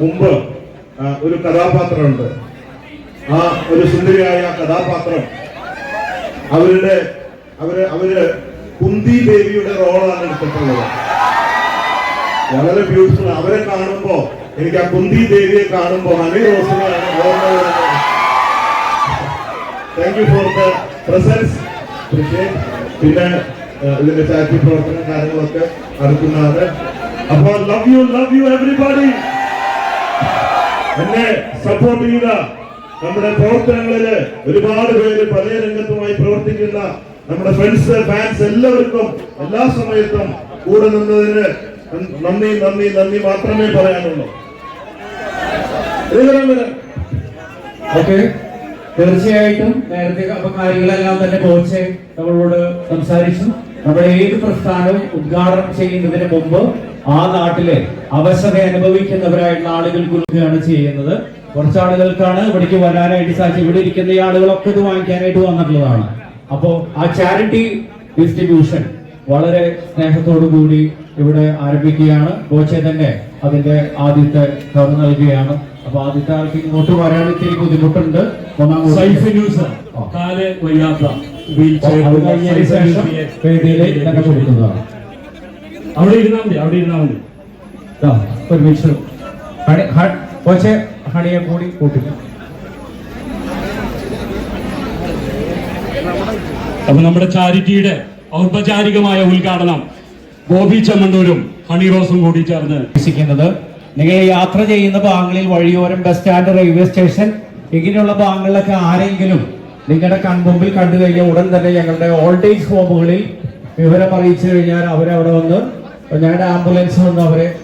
മുമ്പ് ഒരു കഥാപാത്രമുണ്ട്. ആ ഒരു സുന്ദരിയായ കഥാപാത്രം. അവരുടെ അവർ അവർ കുന്തി ദേവിയുടെ റോളാണ് എടുത്തിട്ടുള്ളത്. വളരെ ബ്യൂട്ടിഫുൾ അവരെ കാണുമ്പോ എനിക്ക് ആ കുന്തി ദേവിയെ കാണുമ്പോ ഹണി റോസിനെയാണ് ഓർമ്മ വരുന്നത്. Thank you for the presence പിന്നെ ഇതിന്റെ ചാരിറ്റി പ്രവർത്തന കാര്യങ്ങളൊക്കെ നടക്കുന്നതാണ് അപ്പോൾ love you love you everybody എന്നെ സപ്പോർട്ട് ചെയ്ത നമ്മുടെ പ്രവർത്തനങ്ങളിൽ ഒരുപാട് പേര് പല രംഗത്തുമായി പ്രവർത്തിക്കുന്ന നമ്മുടെ ഫ്രണ്ട്സ് ഫാൻസ് എല്ലാവർക്കും എല്ലാ സമയത്തും കൂടെ നിന്നതിന് നന്ദി നന്ദി നന്ദി മാത്രമേ പറയാനുള്ളൂ. ഓക്കെ. തീർച്ചയായിട്ടും നേരത്തെ അപ്പൊ കാര്യങ്ങളെല്ലാം തന്നെ കോച്ച് നമ്മളോട് സംസാരിച്ചു. നമ്മുടെ ഏത് പ്രസ്ഥാനവും ഉദ്ഘാടനം ചെയ്യുന്നതിന് മുമ്പ് ആ നാട്ടിലെ അവശത അനുഭവിക്കുന്നവരായിട്ടുള്ള ആളുകൾ കൊടുക്കുകയാണ് ചെയ്യുന്നത്. കുറച്ച് ആളുകൾക്കാണ് ഇവിടേക്ക് വരാനായിട്ട് സാധിച്ചത്. ഇവിടെ ഇരിക്കുന്ന ഈ ആളുകളൊക്കെ ഇത് വാങ്ങിക്കാനായിട്ട് വന്നിട്ടുള്ളതാണ്. അപ്പോ ആ ചാരിറ്റി ഡിസ്ട്രിബ്യൂഷൻ വളരെ സ്നേഹത്തോടു കൂടി ഇവിടെ ആരംഭിക്കുകയാണ്. കോച്ചെ തന്നെ അതിന്റെ ആദ്യത്തെ കവർ നൽകുകയാണ്. അപ്പൊ ആദ്യത്തെ ആൾക്ക് ഇങ്ങോട്ട് വരാൻ ഇത്തിരി ബുദ്ധിമുട്ടുണ്ട്. ഒന്നാം സൈഫ് ന്യൂസ് കാൽ വയ്യാത്ത. വീൽ അത് കഴിഞ്ഞതിന് ശേഷം കൊടുക്കുന്നതാണ് അവിടെ ഇരുന്നാൽ മതി അവിടെ ഇരുന്നാൽ മതി ഹണി ഹ- കോച്ചെ ഹണിയെ കൂടി കൂട്ടി അപ്പൊ നമ്മുടെ ചാരിറ്റിയുടെ ഔപചാരികമായ ഉദ്ഘാടനം ഗോപി ചെമ്മണ്ണൂരും ഹണി റോസും കൂടി ചേർന്ന് വിശ്വസിക്കുന്നത് നിങ്ങൾ യാത്ര ചെയ്യുന്ന ഭാഗങ്ങളിൽ വഴിയോരം ബസ് സ്റ്റാൻഡ് റെയിൽവേ സ്റ്റേഷൻ ഇങ്ങനെയുള്ള ഭാഗങ്ങളിലൊക്കെ ആരെങ്കിലും നിങ്ങളുടെ കൺമുമ്പിൽ കണ്ടു കഴിഞ്ഞാൽ ഉടൻ തന്നെ ഞങ്ങളുടെ ഓൾഡ് ഏജ് ഹോമുകളിൽ വിവരം അറിയിച്ചു കഴിഞ്ഞാൽ അവരവിടെ വന്ന് ഞങ്ങളുടെ ആംബുലൻസ് വന്ന് അവരെ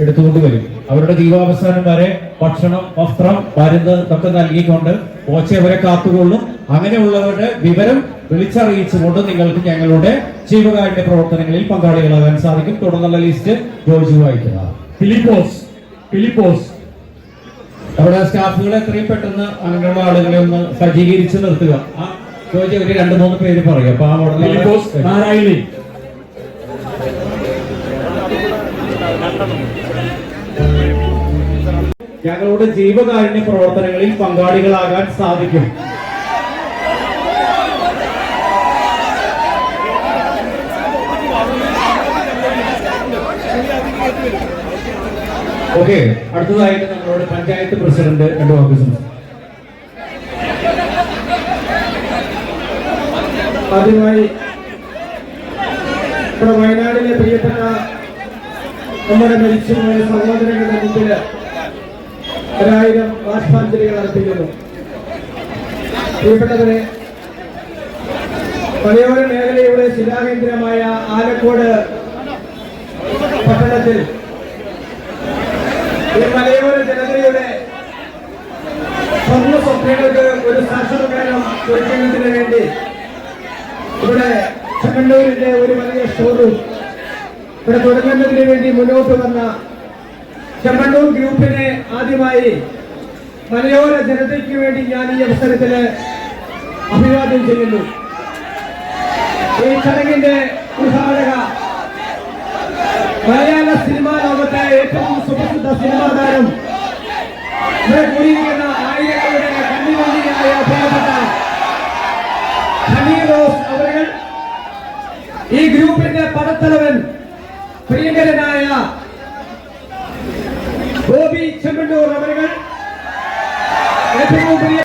എടുത്തുകൊണ്ട് വരും. അവരുടെ ജീവാവസാനം വരെ ഭക്ഷണം വസ്ത്രം മരുന്ന് ഇതൊക്കെ നൽകിക്കൊണ്ട് ഓച്ച അവരെ കാത്തുകൊള്ളും. അങ്ങനെയുള്ളവരുടെ വിവരം വിളിച്ചറിയിച്ചുകൊണ്ട് നിങ്ങൾക്ക് ഞങ്ങളുടെ ജീവകാരുടെ പ്രവർത്തനങ്ങളിൽ പങ്കാളികളാകാൻ സാധിക്കും. തുടർന്നുള്ള ലിസ്റ്റ് ജോർജ് വായിക്കുക. ഫിലിപ്പോസ് ഫിലിപ്പോസ്. നമ്മുടെ സ്റ്റാഫുകളെ എത്രയും പെട്ടെന്ന് അങ്ങനെയുള്ള ആളുകളെ ഒന്ന് സജ്ജീകരിച്ച് നിർത്തുക. ആ ജോർജ് ഒരു രണ്ട് മൂന്ന് പേര് പറയും. അപ്പൊ ആ ഉടനെ നാരായണി. ഞങ്ങളുടെ ജീവകാരുണ്യ പ്രവർത്തനങ്ങളിൽ പങ്കാളികളാകാൻ സാധിക്കും. ഓക്കെ അടുത്തതായിട്ട് ഞങ്ങളോട് പഞ്ചായത്ത് പ്രസിഡന്റ് രണ്ട് ഓഫീസുണ്ട് ആദ്യമായി ഇവിടെ വയനാടിലെ പ്രിയപ്പെട്ട നമ്മുടെ മരിച്ചുപോയ സഹോദരങ്ങളുടെ മുമ്പിൽ ഒരായിരം ബാഷ്പാഞ്ജലികൾ അർപ്പിക്കുന്നു. പ്രിയപ്പെട്ടവരെ മലയോര മേഖലയുടെ ശിലാകേന്ദ്രമായ ആലക്കോട് പട്ടണത്തിൽ സ്വപ്ന സ്വപ്നങ്ങൾക്ക് ഒരു സാക്ഷാത്കാരം ഒരുക്കുന്നതിന് വേണ്ടി ഇവിടെ ചെങ്ങന്നൂരിന്റെ ഒരു വലിയ ഷോറൂം ഇവിടെ തുടങ്ങുന്നതിന് വേണ്ടി മുന്നോട്ട് വന്ന ചെമ്മണ്ണൂർ ഗ്രൂപ്പിനെ ആദ്യമായി മലയോര ജനതയ്ക്ക് വേണ്ടി ഞാൻ ഈ അവസരത്തിൽ അഭിവാദ്യം ചെയ്യുന്നു. ഈ ചടങ്ങിന്റെ ഉദ്ഘാടക മലയാള സിനിമാ ലോകത്തെ ഏറ്റവും സുപ്രസിദ്ധ സിനിമാ താരം ഇവിടെ കൂടിയിരിക്കുന്ന തലവൻ പ്രിയങ്കരനായ ഗോപി ചെമ്മണ്ണൂർ അവർ ഏറ്റവും